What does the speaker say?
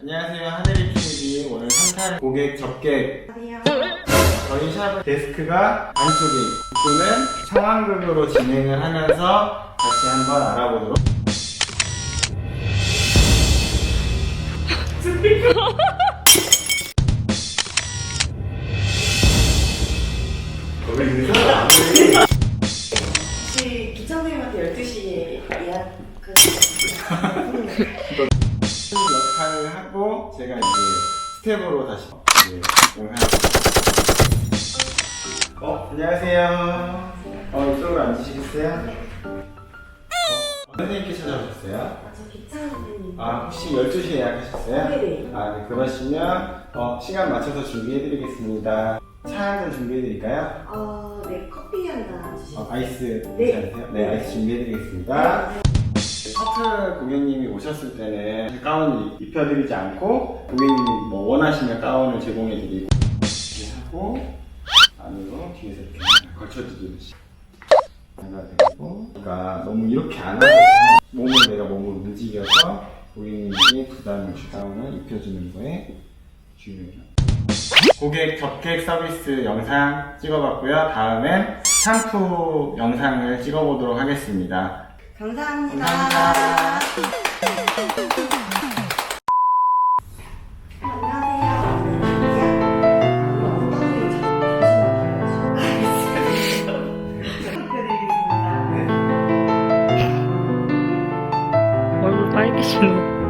안녕하세요. 하늘이 TV 오늘 3탄 고객 접객. 안녕하세요. 저희 샵 데스크가 안쪽에 입구는 상황극으로 진행을 하면서 같이 한번 알아보도록. 거기 있는 사람 아무리 혹시 기창님한테 12시에 예약 그 역할을 하고 제가 이제 스텝으로 다시 이제 영상 어 안녕하세요 어 이쪽으로 앉으시겠어요? 어, 선생님께 찾아오셨어요? 아, 저 기창님. 아 혹시 12시에 예약하셨어요? 네네. 아 네, 그러시면 어, 시간 맞춰서 준비해드리겠습니다 차한잔 준비해드릴까요? 어, 네, 커피 한잔 주시죠. 어, 아이스 네. 괜찮으세요? 네 아이스 준비해드리겠습니다 커플 고객님이 오셨을 때는 가운을 입혀드리지 않고 고객님이 뭐 원하시는 가운을 제공해드리고 이렇게 하고 안으로 뒤에서 이렇게 걸쳐드리듯이 하나 되고 그러니까 너무 이렇게 안 하고 몸을 내가 몸을 움직여서 고객님에게 부담을 주 가운을 입혀주는 거에 중요해요 고객 접객 서비스 영상 찍어봤고요. 다음엔 샴푸 영상을 찍어보도록 하겠습니다. 감사합니다. 얼굴 빨개지네.